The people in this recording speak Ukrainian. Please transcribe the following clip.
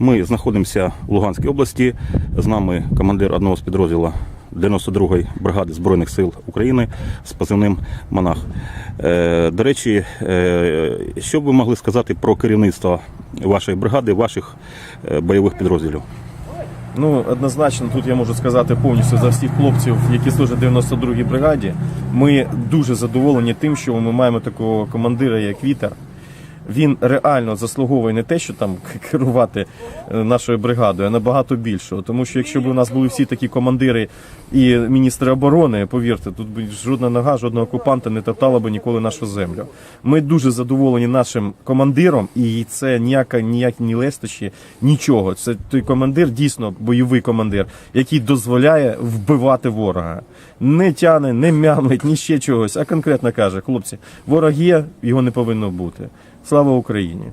Ми знаходимося в Луганській області. З нами командир одного з підрозділів 92-ї бригади Збройних сил України з позивним Монах. Е, До речі, е, що б ви могли сказати про керівництво вашої бригади, ваших е, бойових підрозділів? Ну, однозначно, тут я можу сказати повністю за всіх хлопців, які служать в 92-й бригаді. Ми дуже задоволені тим, що ми маємо такого командира, як Вітер. Він реально заслуговує не те, що там керувати е, нашою бригадою, а набагато більшого. Тому що якщо б у нас були всі такі командири і міністри оборони, повірте, тут би жодна нога, жодного окупанта не топтала би ніколи нашу землю. Ми дуже задоволені нашим командиром, і це ніяка ніякі ні лестощі, нічого. Це той командир, дійсно бойовий командир, який дозволяє вбивати ворога. Не тяне, не мямлить, ні ще чогось, а конкретно каже: хлопці, ворог є, його не повинно бути. Слава Україні!